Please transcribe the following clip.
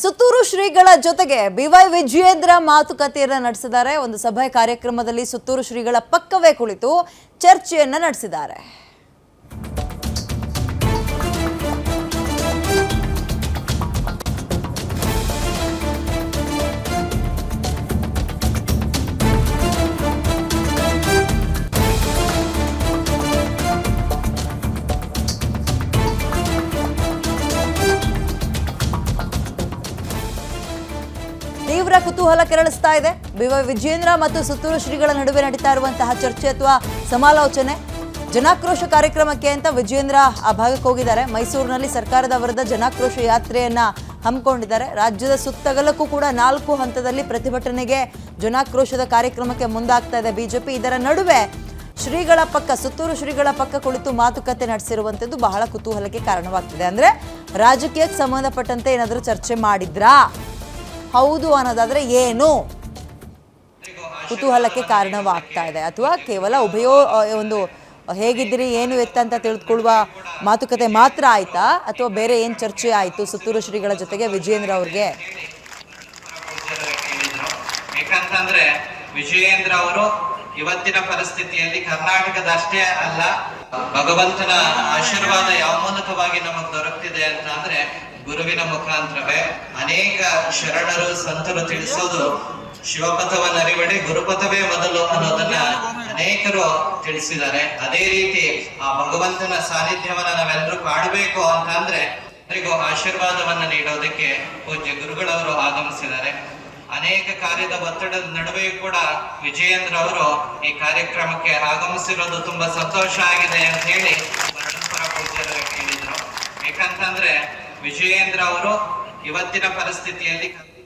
ಸುತ್ತೂರು ಶ್ರೀಗಳ ಜೊತೆಗೆ ಬಿವೈ ವಿಜಯೇಂದ್ರ ಮಾತುಕತೆಯನ್ನ ನಡೆಸಿದ್ದಾರೆ. ಒಂದು ಸಭೆ ಕಾರ್ಯಕ್ರಮದಲ್ಲಿ ಸುತ್ತೂರು ಶ್ರೀಗಳ ಪಕ್ಕವೇ ಕುಳಿತು ಚರ್ಚೆಯನ್ನ ನಡೆಸಿದ್ದಾರೆ. ತೀವ್ರ ಕುತೂಹಲ ಕೆರಳಿಸ್ತಾ ಇದೆ. ವಿವ ವಿಜೇಂದ್ರ ಮತ್ತು ಸುತ್ತೂರು ಶ್ರೀಗಳ ನಡುವೆ ನಡೀತಾ ಇರುವಂತಹ ಚರ್ಚೆ ಅಥವಾ ಸಮಾಲೋಚನೆ. ಜನಾಕ್ರೋಶ ಕಾರ್ಯಕ್ರಮಕ್ಕೆ ಅಂತ ವಿಜೇಂದ್ರ ಆ ಭಾಗಕ್ಕೆ ಹೋಗಿದ್ದಾರೆ. ಮೈಸೂರಿನಲ್ಲಿ ಸರ್ಕಾರದ ವಿರುದ್ಧ ಜನಾಕ್ರೋಶ ಯಾತ್ರೆಯನ್ನ ಹಮ್ಮಿಕೊಂಡಿದ್ದಾರೆ. ರಾಜ್ಯದ ಸುತ್ತಗಲಕ್ಕೂ ಕೂಡ ನಾಲ್ಕು ಹಂತದಲ್ಲಿ ಪ್ರತಿಭಟನೆಗೆ ಜನಾಕ್ರೋಶದ ಕಾರ್ಯಕ್ರಮಕ್ಕೆ ಮುಂದಾಗ್ತಾ ಇದೆ ಬಿಜೆಪಿ. ಇದರ ನಡುವೆ ಶ್ರೀಗಳ ಪಕ್ಕ, ಸುತ್ತೂರು ಶ್ರೀಗಳ ಪಕ್ಕ ಕುಳಿತು ಮಾತುಕತೆ ನಡೆಸಿರುವಂಥದ್ದು ಬಹಳ ಕುತೂಹಲಕ್ಕೆ ಕಾರಣವಾಗ್ತಿದೆ. ಅಂದ್ರೆ ರಾಜಕೀಯಕ್ಕೆ ಸಂಬಂಧಪಟ್ಟಂತೆ ಏನಾದರೂ ಚರ್ಚೆ ಮಾಡಿದ್ರಾ? ಹೌದು ಅನ್ನೋದಾದರೆ ಏನು? ಕುತೂಹಲಕ್ಕೆ ಕಾರಣವಾಗ್ತಾ ಇದೆ. ಅಥವಾ ಕೇವಲ ಉಭಯೋ ಒಂದು, ಹೇಗಿದ್ದೀರಿ, ಏನು ಎತ್ತ ಅಂತ ತಿಳಿದುಕೊಳ್ಳುವ ಮಾತುಕತೆ ಮಾತ್ರ ಆಯ್ತಾ? ಅಥವಾ ಬೇರೆ ಏನು ಚರ್ಚೆ ಆಯಿತು ಸುತ್ತೂರು ಶ್ರೀಗಳ ಜೊತೆಗೆ ವಿಜಯೇಂದ್ರ ಅವ್ರಿಗೆ? ಯಾಕಂತಂದ್ರೆ ವಿಜಯೇಂದ್ರ ಅವರು ಇವತ್ತಿನ ಪರಿಸ್ಥಿತಿಯಲ್ಲಿ ಕರ್ನಾಟಕದಷ್ಟೇ ಅಲ್ಲ, ಭಗವಂತನ ಆಶೀರ್ವಾದ ಯಾವ ಮೂಲಕವಾಗಿ ನಮಗ್ ದೊರಕ್ತಿದೆ ಅಂತ ಅಂದ್ರೆ ಗುರುವಿನ ಮುಖಾಂತರವೇ ಅನೇಕ ಶರಣರು, ಸಂತರು ತಿಳಿಸೋದು ಶಿವಪಥವನ್ನು ಅರಿವಡೆ, ಗುರುಪಥವೇ ಮೊದಲು ಅನ್ನೋದನ್ನ ಅನೇಕರು ತಿಳಿಸಿದ್ದಾರೆ. ಅದೇ ರೀತಿ ಆ ಭಗವಂತನ ಸಾನ್ನಿಧ್ಯವನ್ನ ನಾವೆಲ್ಲರೂ ಕಾಡಬೇಕು ಅಂತ ಅಂದ್ರೆ ಎಲ್ಲರಿಗೂ ಆಶೀರ್ವಾದವನ್ನ ನೀಡೋದಕ್ಕೆ ಪೂಜ್ಯ ಗುರುಗಳವರು ಆಗಮಿಸಿದ್ದಾರೆ. ಅನೇಕ ಕಾರ್ಯದ ಒತ್ತಡದ ನಡುವೆ ಕೂಡ ವಿಜಯೇಂದ್ರ ಅವರು ಈ ಕಾರ್ಯಕ್ರಮಕ್ಕೆ ಆಗಮಿಸಿರೋದು ತುಂಬಾ ಸಂತೋಷ ಆಗಿದೆ ಅಂತ ಹೇಳಿ ವಿಜಯೇಂದ್ರ ಅವರು ಇವತ್ತಿನ ಪರಿಸ್ಥಿತಿಯಲ್ಲಿ